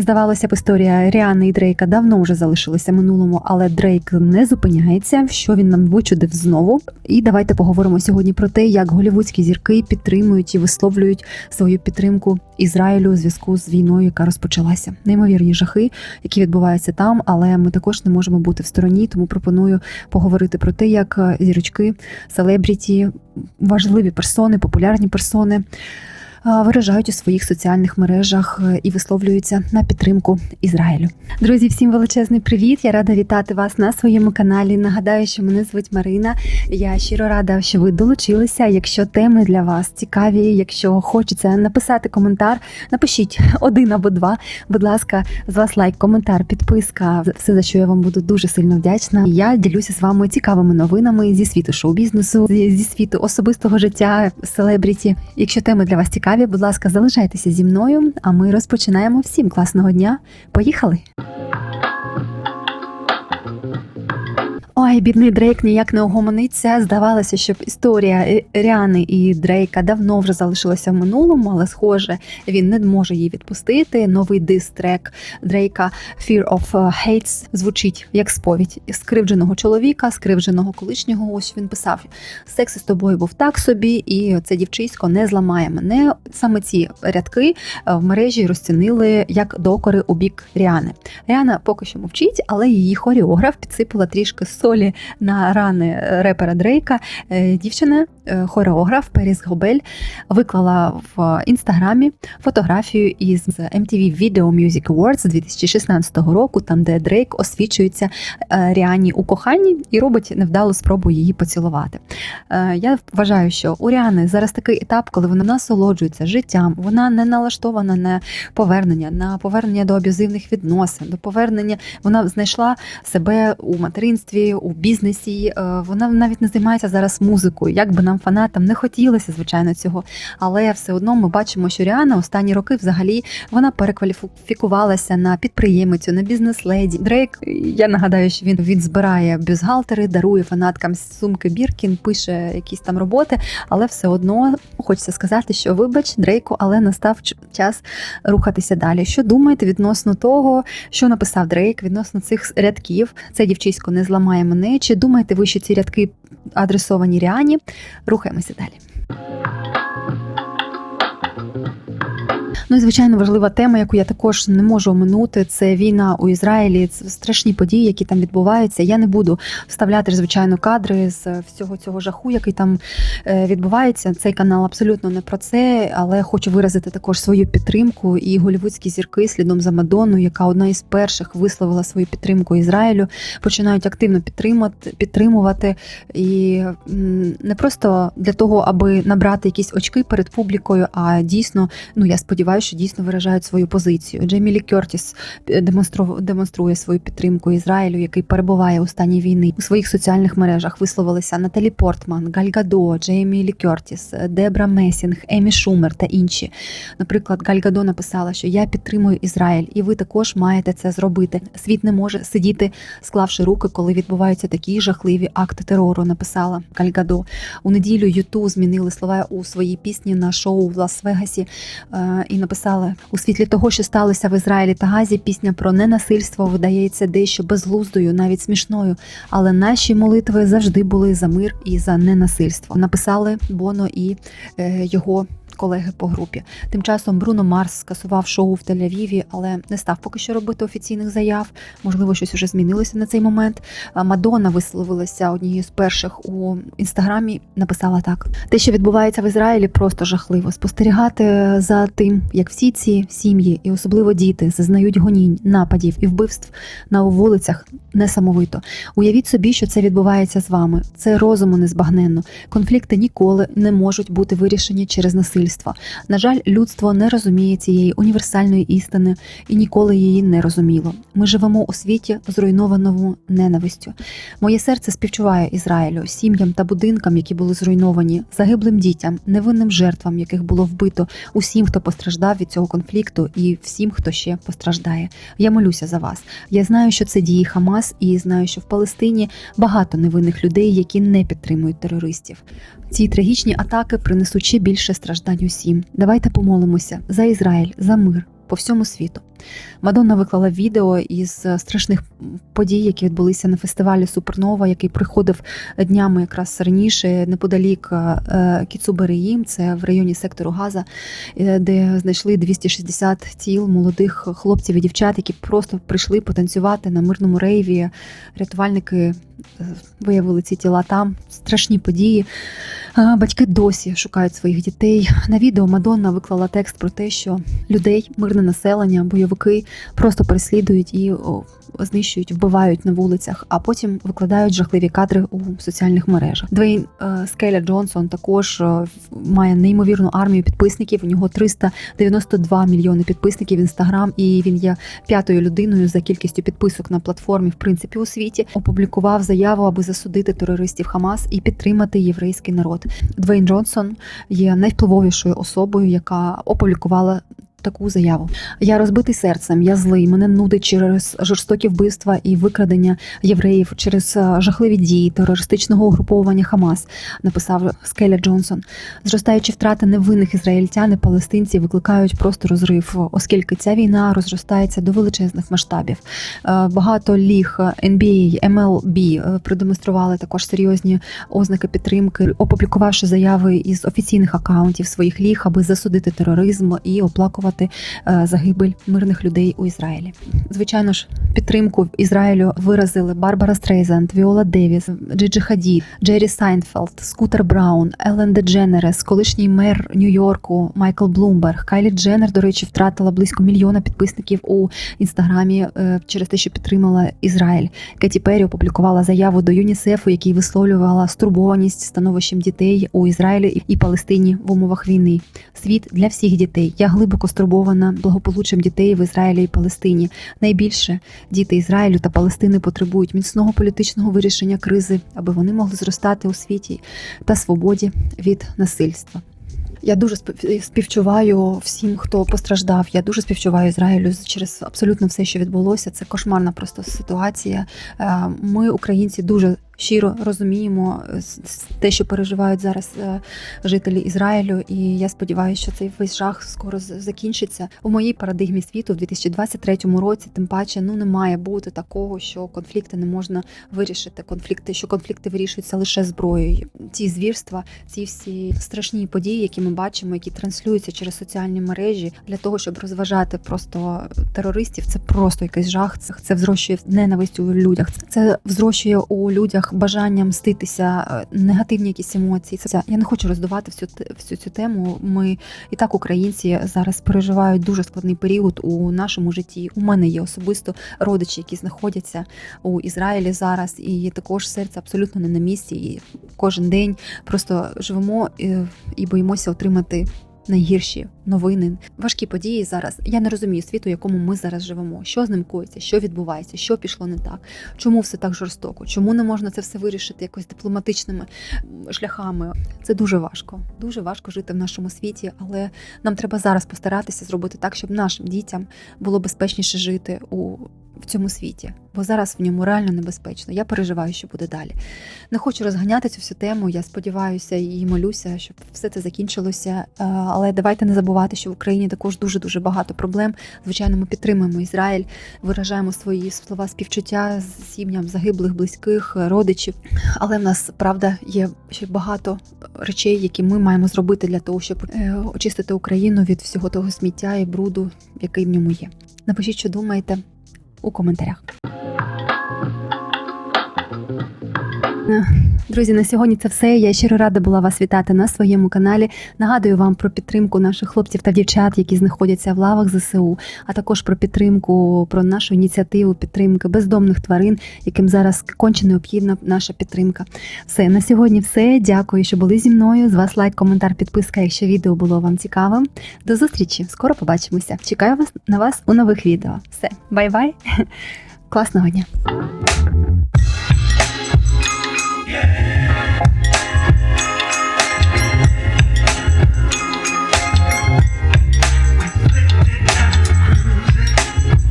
Здавалося б, історія Ріани і Дрейка давно вже залишилася минулому, але Дрейк не зупиняється. Що він нам вичудив знову? І давайте поговоримо сьогодні про те, як голівудські зірки підтримують і висловлюють свою підтримку Ізраїлю у зв'язку з війною, яка розпочалася. Неймовірні жахи, які відбуваються там, але ми також не можемо бути в стороні. Тому пропоную поговорити про те, як зірочки, селебріті, важливі персони, популярні персони виражають у своїх соціальних мережах е, і висловлюються на підтримку Ізраїлю. Друзі, всім величезний привіт! Я рада вітати вас на своєму каналі. Нагадаю, що мене звуть Марина. Я щиро рада, що ви долучилися. Якщо теми для вас цікаві, якщо хочеться написати коментар, напишіть один або два. Будь ласка, з вас лайк, коментар, підписка. Все за що я вам буду дуже сильно вдячна. Я ділюся з вами цікавими новинами зі світу шоу-бізнесу, зі світу особистого життя селебріті. Якщо теми для вас цікаві, будь ласка, залишайтеся зі мною. А ми розпочинаємо. Всім класного дня. Поїхали! Ой, бідний Дрейк ніяк не огомониться. Здавалося, щоб історія Ріани і Дрейка давно вже залишилася в минулому, але схоже, він не може її відпустити. Новий дис-трек Дрейка Fear of Hates звучить як сповідь скривдженого чоловіка, скривдженого колишнього. Ось він писав: секс із тобою був так собі, і це дівчисько не зламає мене. Саме ці рядки е, в мережі розцінили як докори у бік Ріани. Ріана поки що мовчить, але її хореограф підсипала трішки солі на рани репера Дрейка. Е, Дівчина, е, хореограф Періс Гобель, виклала в інстаграмі фотографію із MTV Video Music Awards 2016 року, там де Дрейк освічується е, Ріані у коханні і робить невдалу спробу її поцілувати. Е, Я вважаю, що у Ріани зараз такий етап, коли вона насолоджується життям, вона не налаштована на повернення, на повернення до аб'юзивних відносин, до повернення. Вона знайшла себе у материнстві, у бізнесі. Е, Вона навіть не займається зараз музикою. Як би нам фанатам не хотілося, звичайно, цього. Але все одно ми бачимо, що Ріана останні роки взагалі вона перекваліфікувалася на підприємицю, на бізнес-леді. Дрейк, я нагадаю, що він, він збирає бюзгалтери, дарує фанаткам сумки Біркін, пише якісь там роботи, але все одно хочеться сказати, що вибач Дрейку, але настав час рухатися далі. Що думаєте відносно того, що написав Дрейк відносно цих рядків? Це дівчисько не зламає мене. Чи думаєте ви, що ці рядки адресовані Ріані? Рухаємося далі. Ну і звичайно важлива тема, яку я також не можу оминути, це війна у Ізраїлі. Це страшні події, які там відбуваються. Я не буду вставляти звичайно кадри з всього цього жаху, який там е, відбувається. Цей канал абсолютно не про це, але хочу виразити також свою підтримку і голівудські зірки слідом за Мадонною, яка одна із перших висловила свою підтримку Ізраїлю, починають активно підтримати, підтримувати і не просто для того, аби набрати якісь очки перед публікою, а дійсно, ну я сподіваюся, що дійсно виражають свою позицію. Джемілі Кертіс демонструє свою підтримку Ізраїлю, який перебуває у стані війни. У своїх соціальних мережах висловилися Наталі Портман, Галь Гадо, Джеймі Лі Кертіс, Дебра Месінг, Емі Шумер та інші. Наприклад, Галь Гадо написала, що я підтримую Ізраїль, і ви також маєте це зробити. Світ не може сидіти, склавши руки, коли відбуваються такі жахливі акти терору. Написала Галь. У неділю Юту змінили слова у своїй пісні на шоу в Лас-Вегасі е, і написали у світлі того, що сталося в Ізраїлі та Газі. Пісня про ненасильство видається дещо безглуздою, навіть смішною. Але наші молитви завжди були за мир і за ненасильство. Написали Боно і е, його. Колеги по групі. Тим часом Бруно Марс скасував шоу в Тель-Авіві, але не став поки що робити офіційних заяв. Можливо, щось уже змінилося на цей момент. Мадонна висловилася однією з перших у інстаграмі. Написала так: те, що відбувається в Ізраїлі, просто жахливо. Спостерігати за тим, як всі ці сім'ї, і особливо діти, зазнають гонінь, нападів і вбивств на вулицях несамовито. Уявіть собі, що це відбувається з вами. Це розуму незбагненно. Конфлікти ніколи не можуть бути вирішені через насильство. На жаль, людство не розуміє цієї універсальної істини і ніколи її не розуміло. Ми живемо у світі, зруйнованому ненавистю. Моє серце співчуває Ізраїлю, сім'ям та будинкам, які були зруйновані, загиблим дітям, невинним жертвам, яких було вбито, усім, хто постраждав від цього конфлікту, і всім, хто ще постраждає. Я молюся за вас. Я знаю, що це дії Хамас, і знаю, що в Палестині багато невинних людей, які не підтримують терористів. Ці трагічні атаки принесуть ще більше страждань усім. Давайте помолимося за Ізраїль, за мир по всьому світу. Мадонна виклала відео із страшних подій, які відбулися на фестивалі Супернова, який приходив днями якраз раніше неподалік е, Кіцубереїм, це в районі сектору Газа, е, де знайшли 260 тіл молодих хлопців і дівчат, які просто прийшли потанцювати на мирному рейві. Рятувальники е, виявили ці тіла там. Страшні події. Е, Батьки досі шукають своїх дітей. На відео Мадонна виклала текст про те, що людей, мирне населення, бойовики просто переслідують і знищують, вбивають на вулицях, а потім викладають жахливі кадри у соціальних мережах. Двейн е, Скеля Джонсон також е, має неймовірну армію підписників. У нього 392 мільйони підписників в інстаграм, і він є п'ятою людиною за кількістю підписок на платформі, в принципі, у світі. Опублікував заяву, аби засудити терористів Хамас і підтримати єврейський народ. Двейн Джонсон є найвпливовішою особою, яка опублікувала. Таку заяву я розбитий серцем, я злий. Мене нудить через жорстокі вбивства і викрадення євреїв через е, жахливі дії терористичного угруповання Хамас. Написав Скеля Джонсон. Зростаючі втрати невинних ізраїльтян і палестинців викликають просто розрив, оскільки ця війна розростається до величезних масштабів. Е, Багато ліг NBA, MLB е, продемонстрували також серйозні ознаки підтримки, опублікувавши заяви із офіційних акаунтів своїх ліг, аби засудити тероризм і оплакувати е, загибель мирних людей у Ізраїлі. Звичайно ж, підтримку Ізраїлю виразили Барбара Стрейзанд, Віола Девіс, Джиджи Хаді, Джері Сайнфелд, Скутер Браун, Елен Дедженерес, колишній мер Нью-Йорку Майкл Блумберг. Кайлі Дженнер, до речі, втратила близько мільйона підписників у інстаграмі е, через те, що підтримала Ізраїль. Кеті Перрі опублікувала заяву до ЮНІСЕФу, який висловлювала стурбованість становищем дітей у Ізраїлі і Палестині в умовах війни. Світ для всіх дітей. Я глибоко стурбована благополуччям дітей в Ізраїлі і Палестині. Найбільше діти Ізраїлю та Палестини потребують міцного політичного вирішення кризи, аби вони могли зростати у світі та свободі від насильства. Я дуже спів- співчуваю всім, хто постраждав. Я дуже співчуваю Ізраїлю через абсолютно все, що відбулося. Це кошмарна просто ситуація. Е, Ми, українці, дуже щиро розуміємо е, те, що переживають зараз е, жителі Ізраїлю. І я сподіваюся, що цей весь жах скоро закінчиться. У моїй парадигмі світу в 2023 році, тим паче, ну не має бути такого, що конфлікти не можна вирішити. Конфлікти, що конфлікти вирішуються лише зброєю. Ці звірства, ці всі страшні події, які ми бачимо, які транслюються через соціальні мережі, для того, щоб розважати просто терористів, це просто якийсь жах. Це взрощує ненависть у людях. Це взрощує у людях бажання мститися, е, негативні якісь емоції. Це я не хочу роздувати всю всю цю тему. Ми і так українці зараз переживають дуже складний період у нашому житті. У мене є особисто родичі, які знаходяться у Ізраїлі зараз, і також серце абсолютно не на місці. І кожен день просто живемо е, і боїмося отримати. Найгірші новини, важкі події зараз. Я не розумію світу, якому ми зараз живемо. Що з ним коїться, що відбувається, що пішло не так, чому все так жорстоко, чому не можна це все вирішити якось дипломатичними шляхами. Це дуже важко. Дуже важко жити в нашому світі, але нам треба зараз постаратися зробити так, щоб нашим дітям було безпечніше жити у в цьому світі, бо зараз в ньому реально небезпечно. Я переживаю, що буде далі. Не хочу розганяти цю всю тему. Я сподіваюся і молюся, щоб все це закінчилося. Е, Але давайте не забувати, що в Україні також дуже дуже багато проблем. Звичайно, ми підтримуємо Ізраїль, виражаємо свої слова співчуття з сім'ям загиблих, близьких, родичів. Але в нас правда є ще багато речей, які ми маємо зробити для того, щоб е, очистити Україну від всього того сміття і бруду, який в ньому є. Напишіть, що думаєте у коментарях. Друзі, на сьогодні це все. Я щиро рада була вас вітати на своєму каналі. Нагадую вам про підтримку наших хлопців та дівчат, які знаходяться в лавах ЗСУ, а також про підтримку, про нашу ініціативу підтримки бездомних тварин, яким зараз конче необхідна наша підтримка. Все на сьогодні, все. Дякую, що були зі мною. З вас лайк, коментар, підписка, якщо відео було вам цікавим. До зустрічі! Скоро побачимося. Чекаю вас на вас у нових відео. Все, бай-бай! Класного дня!